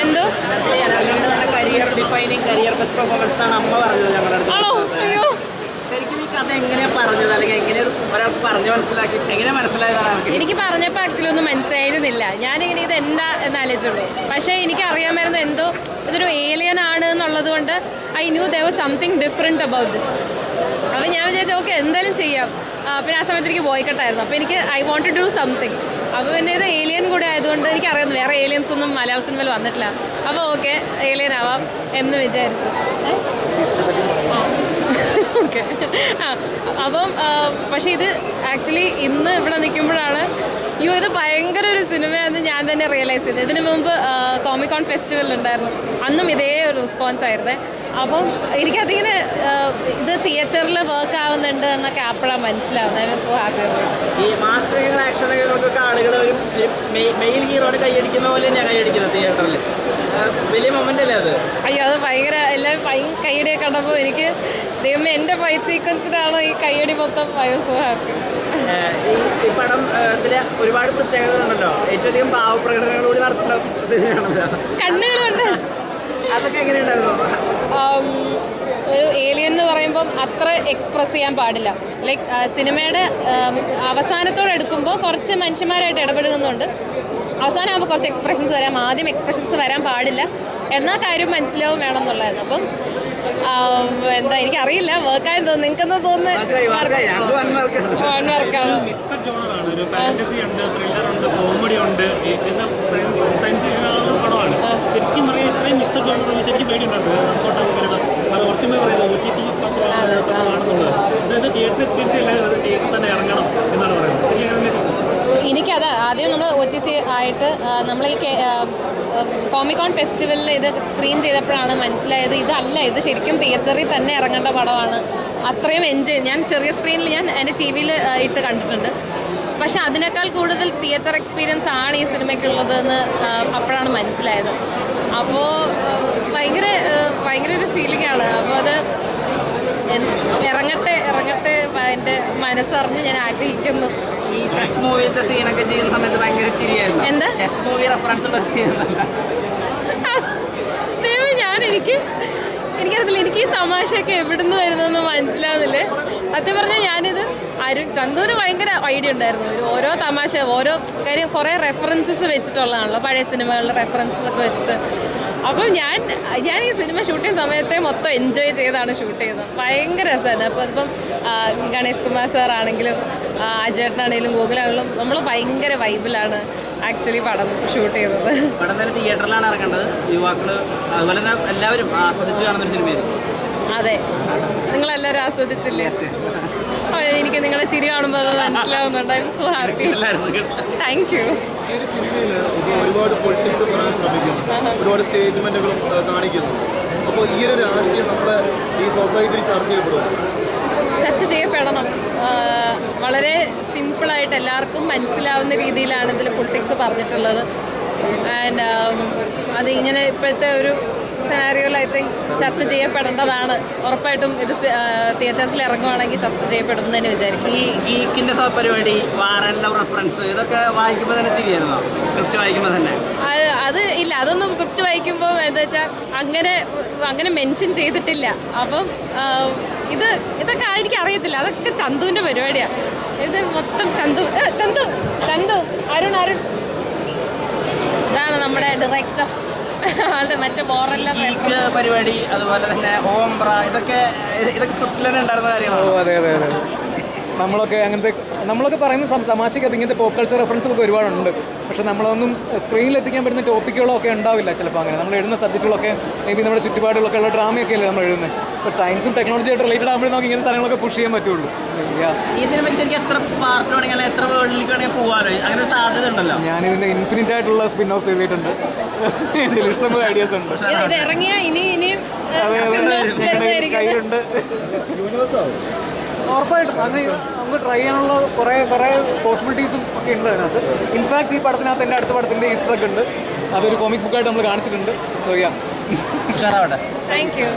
എന്തോ? Career defining career best performance ആണ് അമ്മ പറഞ്ഞത് ഞങ്ങളുടെ അടുത്ത് എനിക്ക് പറഞ്ഞപ്പോൾ ആക്ച്വലി ഒന്നും മനസ്സിലായിരുന്നില്ല. ഞാനിങ്ങനെ ഇത് എന്താ എന്ന് ആലോചിച്ചുള്ളൂ പക്ഷേ എനിക്ക് അറിയാമായിരുന്നു എന്തോ ഇതൊരു ഏലിയൻ ആണ് എന്നുള്ളത് കൊണ്ട് I knew there was something different about this അപ്പോൾ ഞാൻ വിചാരിച്ചു ഓക്കെ എന്തായാലും ചെയ്യാം. പിന്നെ ആ സമയത്ത് എനിക്ക് ബോയ്ക്കട്ടായിരുന്നു അപ്പോൾ എനിക്ക് I want to do something അപ്പോൾ പിന്നെ ഇത് ഏലിയൻ കൂടെ ആയതുകൊണ്ട് എനിക്കറിയാം വേറെ ഏലിയൻസ് ഒന്നും മലയാള സിനിമയിൽ വന്നിട്ടില്ല. അപ്പോൾ ഓക്കെ ഏലിയൻ ആവാം എന്ന് വിചാരിച്ചു? ഓക്കെ ആ അപ്പം പക്ഷേ ഇത് ആക്ച്വലി ഇന്ന് ഇവിടെ നിൽക്കുമ്പോഴാണ് അയ്യോ ഇത് ഭയങ്കര ഒരു സിനിമയാണെന്ന് ഞാൻ തന്നെ റിയലൈസ് ചെയ്തത്. ഇതിനു മുമ്പ് കോമിക്കോൺ ഫെസ്റ്റിവൽ ഉണ്ടായിരുന്നു. അന്നും ഇതേ ഒരു റെസ്പോൺസ് ആയിരുന്നേ. അപ്പം എനിക്കതിങ്ങനെ ഇത് തിയേറ്ററിൽ വർക്ക് ആവുന്നുണ്ട് എന്നൊക്കെ അപ്പോഴാണ് മനസ്സിലാവുന്നത്. സോ ഹാപ്പി ഈ മാസ്റ്റർ ആക്ഷനുകൾക്കൊക്കെ ആളുകൾ ഒരു മെയിൻ ഹീറോന് കൈയടിക്കുന്ന പോലെ തന്നെയാണ് കൈയടിക്കുന്നത് തിയേറ്ററിൽ വലിയ മൊമെന്റ് അല്ലേ അത്? അയ്യോ അത് ഭയങ്കര എല്ലാവരും ഭയങ്കര കൈയടിയെ കണ്ടപ്പോൾ എനിക്ക് ദൈവം എന്റെ ഫൈറ്റ് സീക്വൻസിലാണ് ഈ കൈയടി മൊത്തം. ഐ സോ ഹാപ്പി ഈ ഈ പടം ഏഹ് ഒരുപാട് പ്രത്യേകതകളുണ്ടല്ലോ ഏറ്റവും അധികം പാവപ്രകടനങ്ങളോട് നടത്തുന്ന കണ്ണുകളുണ്ട് അതൊക്കെ എങ്ങനെയുണ്ടായിരുന്നു? ഒരു ഏലിയൻ എന്ന് പറയുമ്പം അത്ര എക്സ്പ്രസ് ചെയ്യാൻ പാടില്ല. ലൈക്ക് സിനിമയുടെ അവസാനത്തോടെ എടുക്കുമ്പോൾ കുറച്ച് മനുഷ്യന്മാരായിട്ട് ഇടപെടുന്നുണ്ട് അവസാനമാകുമ്പോൾ കുറച്ച് എക്സ്പ്രഷൻസ് വരാം. ആദ്യം എക്സ്പ്രഷൻസ് വരാൻ പാടില്ല. എന്നാൽ കാര്യം മനസ്സിലാവും വേണം എന്നുള്ളതായിരുന്നു അപ്പം എന്താ എനിക്കറിയില്ല. വർക്കായെന്ന് തോന്നുന്നു. നിങ്ങൾക്കെന്ന്. തോന്നുന്നു? വർക്കാണ് പത്രമാണെന്നുള്ളത് അതായത് തിയേറ്റർ എക്സ്പീരിയൻസ് ഇല്ലാതെ അത് തിയേറ്ററിൽ തന്നെ ഇറങ്ങണം എന്നാണ് പറയുന്നത്. എനിക്കത് ആദ്യം നമ്മൾ ഒ ടി ടി ആയിട്ട് നമ്മൾ ഈ കോമിക്കോൺ ഫെസ്റ്റിവലിൽ ഇത് സ്ക്രീൻ ചെയ്തപ്പോഴാണ് മനസ്സിലായത് ഇതല്ല ഇത് ശരിക്കും തിയേറ്ററിൽ തന്നെ ഇറങ്ങേണ്ട പടമാണ്. അത്രയും എൻജോയ് ഞാൻ ചെറിയ സ്ക്രീനിൽ ഞാൻ എന്റെ ടി വിയിൽ ഇട്ട് കണ്ടിട്ടുണ്ട്. പക്ഷെ അതിനേക്കാൾ കൂടുതൽ തിയേറ്റർ എക്സ്പീരിയൻസ് ആണ് ഈ സിനിമയ്ക്കുള്ളതെന്ന് അപ്പോഴാണ് മനസ്സിലായത്. അപ്പോൾ ഭയങ്കര ഭയങ്കര ഒരു ഫീലിംഗ് ആണ്. അപ്പോൾ അത് ഇറങ്ങട്ടെ ഇറങ്ങട്ടെ എന്റെ മനസ്സറിഞ്ഞ് ഞാൻ ആഗ്രഹിക്കുന്നു. ഈ ചെസ് മൂവിത്തെ സീനൊക്കെ ചെയ്യുന്ന സമയത്ത് ഭയങ്കര ചിരിയായിരുന്നു. എന്താ? ചെസ് മൂവി റെഫറൻസ് ഉള്ള സീൻ ദൈവം ഞാൻ എനിക്ക് എനിക്കറിയില്ല എനിക്ക് ഈ തമാശയൊക്കെ എവിടുന്ന് വരുന്നതെന്ന് മനസ്സിലാവുന്നില്ലേ. സത്യം പറഞ്ഞാൽ ഞാനിത് അരു ചന്ദൂര് ഭയങ്കര ഐഡിയ ഉണ്ടായിരുന്നു. ഒരു ഓരോ തമാശ ഓരോ കാര്യം കുറേ റെഫറൻസസ് വെച്ചിട്ടുള്ളതാണല്ലോ. പഴയ സിനിമകളിലെ റെഫറൻസസ് ഒക്കെ വെച്ചിട്ട് അപ്പം ഞാൻ ഞാൻ ഈ സിനിമ ഷൂട്ട് ചെയ്യുന്ന സമയത്തെ മൊത്തം എൻജോയ് ചെയ്താണ് ഷൂട്ട് ചെയ്തത് ഭയങ്കര രസമായിരുന്നു. അപ്പോൾ അതിപ്പം ഗണേഷ് കുമാർ സാർ ആണെങ്കിലും ആ, അജേട്ടനാണെങ്കിലും ഗോകുലാണെങ്കിലും നമ്മൾ ഭയങ്കര വൈബിലാണ് ആക്ച്വലി പടം ഷൂട്ട് ചെയ്തത് പടം തന്നെ തിയേറ്ററിലാണ് ഇറങ്ങേണ്ടത് യുവാക്കൾ. അതുപോലെ തന്നെ എല്ലാവരും ആസ്വദിച്ച് കാണുന്ന ഒരു സിനിമയായിരുന്നു അതെ. നിങ്ങളെല്ലാവരും ആസ്വദിച്ചില്ലേ? എനിക്ക് നിങ്ങളുടെ ചിരി കാണുമ്പോൾ അത് മനസ്സിലാവുന്നുണ്ട്. I'm so happy thank you ഒരുപാട് പൊളിറ്റിക്സ് പറയാൻ ശ്രമിക്കുന്നു. ഒരുപാട് സ്റ്റേറ്റ്മെന്റുകളും കാണിക്കുന്നു. അപ്പോൾ ഈ ഒരു രാഷ്ട്രീയം നമ്മുടെ ഈ സൊസൈറ്റിയിൽ ചർച്ച ചെയ്യപ്പെടുന്നു ചർച്ച ചെയ്യപ്പെടണം. വളരെ സിമ്പിളായിട്ട് എല്ലാവർക്കും മനസ്സിലാവുന്ന രീതിയിലാണ് ഇതിൽ പൊളിറ്റിക്സ് പറഞ്ഞിട്ടുള്ളത്. ആൻഡ് അത് ഇങ്ങനെ ഇപ്പോഴത്തെ ഒരു സെനാരിയോയിൽ ഐ തിങ്ക് ചർച്ച ചെയ്യപ്പെടേണ്ടതാണ്. ഉറപ്പായിട്ടും ഇത് തിയേറ്റേഴ്സിൽ ഇറങ്ങുവാണെങ്കിൽ ചർച്ച ചെയ്യപ്പെടും എന്ന് വിചാരിക്കും ഈ ഗീക്കിന്റെ പരിപാടി വാറൻ ലവ് റെഫറൻസ് ഇതൊക്കെ വായിക്കുമ്പോൾ തന്നെ ചിരിയായിരുന്നോ? സ്ക്രിപ്റ്റ് വായിക്കുമ്പോൾ തന്നെ? അത് അത് ഇല്ല അതൊന്നും സ്ക്രിപ്റ്റ് വായിക്കുമ്പോൾ എന്താ വെച്ചാൽ അങ്ങനെ അങ്ങനെ മെൻഷൻ ചെയ്തിട്ടില്ല. അപ്പം ഇത് ഇതൊക്കെ എനിക്ക് അറിയത്തില്ല. അതൊക്കെ ചന്തുവിന്റെ പരിപാടിയാണ് ഇത് മൊത്തം ചന്തു ചന്തു ചന്തു അരുൺ അരുൺ. ഇതാണ് നമ്മുടെ ഡയറക്ടർ ആളുടെ മറ്റേ ബോറെല്ലാം പരിപാടി അതുപോലെ തന്നെ ഓംബ്ര ഇതൊക്കെ ഇതൊക്കെ സ്ക്രിപ്റ്റിൽ തന്നെ ഉണ്ടായിരുന്ന ഓ കാര്യങ്ങളാണ് അതെ അതെ അതെ. നമ്മളൊക്കെ അങ്ങനത്തെ നമ്മളൊക്കെ പറയുന്ന തമാശക്കത്ത് ഇങ്ങനത്തെ പോപ്പ് കൾച്ചർ ഒക്കെ ഒരുപാടുണ്ട്. പക്ഷെ നമ്മളൊന്നും സ്ക്രീനിൽ എത്തിക്കാൻ പറ്റുന്ന ടോപ്പിക്കുകളൊക്കെ ഉണ്ടാവില്ല ചിലപ്പോൾ അങ്ങനെ. നമ്മൾ എഴുതുന്ന സബ്ജക്റ്റുകളൊക്കെ മേ ബി നമ്മുടെ ചുറ്റുപാടുകളൊക്കെ ഉള്ള ഡ്രാമയൊക്കെ അല്ലേ നമ്മൾ എഴുതുന്നത്. ബട്ട് സയൻസും ടെക്നോളജിയായിട്ട് റിലേറ്റഡ് ആകുമ്പോൾ നമുക്ക് ഇങ്ങനെ സാധനങ്ങളൊക്കെ പുഷ് ചെയ്യാൻ പറ്റുള്ളൂ. ഞാനിതിന്റെ ഈ സിനിമയ്ക്ക് ശരിക്കും എത്ര പാർട്ട് വേണമെങ്കിൽ എത്ര വേൾഡിലേക്ക് വേണമെങ്കിൽ പോകാനോ? അങ്ങനെ സാധ്യത ഉണ്ടല്ലോ. ഇൻഫിനിറ്റ് ആയിട്ടുള്ള സ്പിൻ ഓഫ് ചെയ്തിട്ടുണ്ട് എന്റെ ഇഷ്ടംപോലെ ഐഡിയാസ് ഉണ്ട്. ഇറങ്ങിയ ഇനി ഇനിയും അതെ അതെ കയ്യിലുണ്ട്. യൂണിവേഴ്സ് ആവും ഉറപ്പായിട്ടും. അത് നമുക്ക് ട്രൈ ചെയ്യാനുള്ള കുറേ കുറേ പോസിബിലിറ്റീസും ഒക്കെ ഉണ്ട് അതിനകത്ത്. ഇൻഫാക്ട് ഈ പടത്തിനകത്ത് എന്റെ അടുത്ത പടത്തിന്റെ ഈസ്റ്റർ ഒക്കെ ഉണ്ട്. അതൊരു കോമിക് ബുക്കായിട്ട് നമ്മൾ കാണിച്ചിട്ടുണ്ട്. So yeah ഉഷാറാവട്ടെ. Thank you